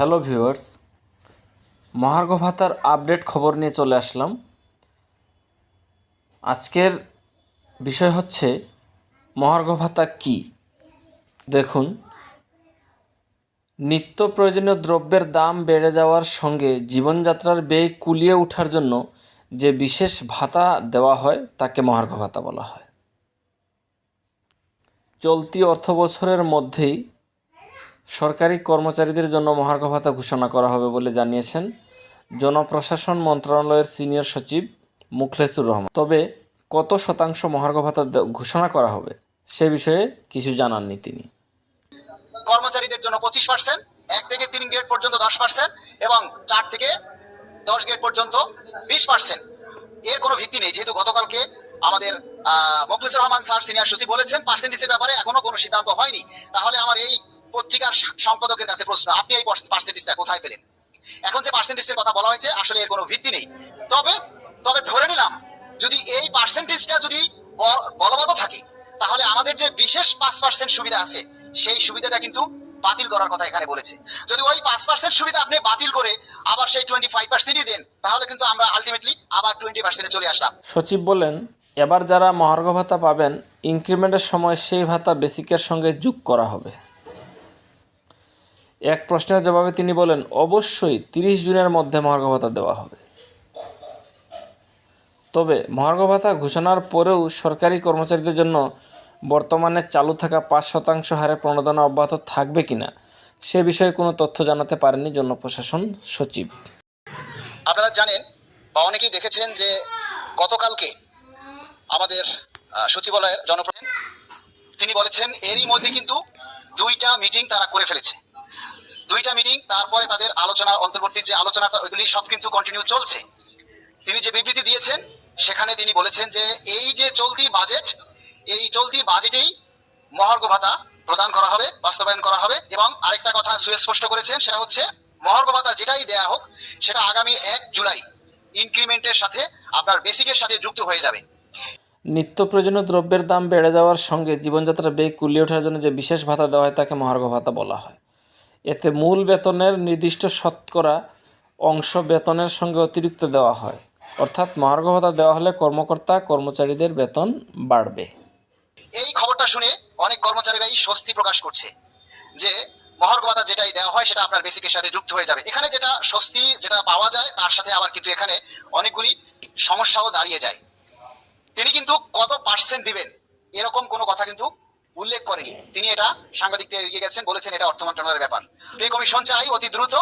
Hello viewers, মহার্ঘ ভাতার update খবর নিয়ে চলে আসলাম। আজকের বিষয় হচ্ছে, মহার্ঘ ভাতা কী? দেখুন, নিত্য প্রয়োজনীয় দ্রব্যের দাম বেড়ে যাওয়ার সঙ্গে জীবনযাত্রার ব্যয় কুলিয়ে ওঠার জন্য যে বিশেষ ভাতা দেওয়া হয়, তাকে মহার্ঘ ভাতা বলা হয়। চলতি অর্থবছরের মধ্যেই সরকারি কর্মচারীদের জন্য মহার্ঘ ভাতা ঘোষণা করা হবে বলে জানিয়েছেন জনপ্রশাসন মন্ত্রণালয়ের সিনিয়র সচিব মুখলেসুর রহমান। তবে কত শতাংশ মহার্ঘ ভাতা ঘোষণা করা হবে, সে বিষয়ে কিছু জানাননি তিনি। কর্মচারীদের জন্য পঁচিশ পার্সেন্ট এক থেকে তিন গ্রেড পর্যন্ত দশ পার্সেন্ট এবং চার থেকে দশ গ্রেড পর্যন্ত বিশ পার্সেন্ট এর কোনো ভিত্তি নেই, যেহেতু গতকালকে আমাদের মোখলেসুর রহমান স্যার, সিনিয়র সচিব বলেছেন পার্সেন্টেজের ব্যাপারে এখনও কোনো সিদ্ধান্ত হয়নি। তাহলে আমার এই পত্রিকার সম্পাদকের কাছে প্রশ্ন, আপনি এই পার্সেন্টেজটা কোথায় পেলেন? এখন যে পার্সেন্টেজের কথা বলা হয়েছে, আসলে এর কোনো ভিত্তি নেই। তবে তবে ধরে নিলাম, যদি এই পার্সেন্টেজটা যদি বলবৎ থাকে, তাহলে আমাদের যে বিশেষ পাঁচ পার্সেন্ট সুবিধা আছে, সেই সুবিধাটা কিন্তু বাতিল করার কথা এখানে বলেছে। যদি ওই পাঁচ পার্সেন্ট সুবিধা আপনি বাতিল করে আবার সেই টোয়েন্টি ফাইভ পার্সেন্টই দেন, তাহলে কিন্তু আমরা আলটিমেটলি আবার টোয়েন্টি পার্সেন্টে চলে আসলাম। সচিব বলেন, এবার যারা মহার্ঘ ভাতা পাবেন ইনক্রিমেন্টের সময় সেই ভাতা বেসিকের সঙ্গে যোগ করা হবে। এক প্রশ্নের জবাবে তিনি বলেন, অবশ্যই তিরিশ জুনের মধ্যে মহার্ঘ ভাতা দেওয়া হবে। তবে মহার্ঘ ভাতা ঘোষণার পরেও সরকারি কর্মচারীদের জন্য বর্তমানে চালু থাকা পাঁচ শতাংশ হারে প্রণোদনা অব্যাহত থাকবে কিনা, সে বিষয়ে কোনো তথ্য জানাতে পারেননি প্রশাসন সচিব। আপনারা জানেন বা অনেকেই দেখেছেন যে গতকালকে আমাদের সচিবালয়ের জনপ্রধান তিনি বলেছেন এরই মধ্যে কিন্তু দুইটা মিটিং তারা করে ফেলেছে। দুইটা মিটিং তারপরে তাদের আলোচনা, অন্তর্বর্তী যে আলোচনাটা, ওইগুলি সব কিন্তু কন্টিনিউ চলছে। তিনি যে বিবৃতি দিয়েছেন, সেখানে তিনি বলেছেন যে এই যে চলতি বাজেট এই চলতি বাজেটেই মহার্ঘ ভাতা প্রদান করা হবে, বাস্তবায়ন করা হবে এবং আরেকটা কথা সুস্পষ্ট করেছেন, সেটা হচ্ছে মহার্ঘ ভাতা যেটাই দেয়া হোক, সেটা আগামী এক জুলাই ইনক্রিমেন্টের সাথে আপনার বেসিকের সাথে যুক্ত হয়ে যাবে। নিত্য প্রয়োজনীয় দ্রব্যের দাম বেড়ে যাওয়ার সঙ্গে জীবনযাত্রার ব্যয় কুলিয়ে ওঠার জন্য যে বিশেষ ভাতা দেওয়া হয়, তাকে মহার্ঘ ভাতা বলা হয়। এতে মূল বেতনের নির্দিষ্ট শতকরা অংশ বেতনের সঙ্গে অতিরিক্ত দেওয়া হয়। অর্থাৎ মহার্ঘ ভাতা দেওয়া হলে কর্মকর্তা, কর্মচারীদের বেতন বাড়বে। এই খবরটা শুনে অনেক কর্মচারীরাই স্বস্তি প্রকাশ করছে যে মহার্ঘ ভাতা যেটাই দেওয়া হয় সেটা আপনার বেসিকের সাথে যুক্ত হয়ে যাবে। এখানে যেটা স্বস্তি, যেটা পাওয়া যায় তার সাথে আবার কিন্তু এখানে অনেকগুলি সমস্যাও দাঁড়িয়ে যায়। তিনি কিন্তু কত পার্সেন্ট দিবেন? এরকম কোনো কথা কিন্তু উল্লেখ করেনি। তিনি এটা সাংবাদিকদের এগিয়ে গেছেন, বলেছেন এটা অর্থ মন্ত্রণালয়ের ব্যাপার। পে কমিশন, চাই অতি দ্রুত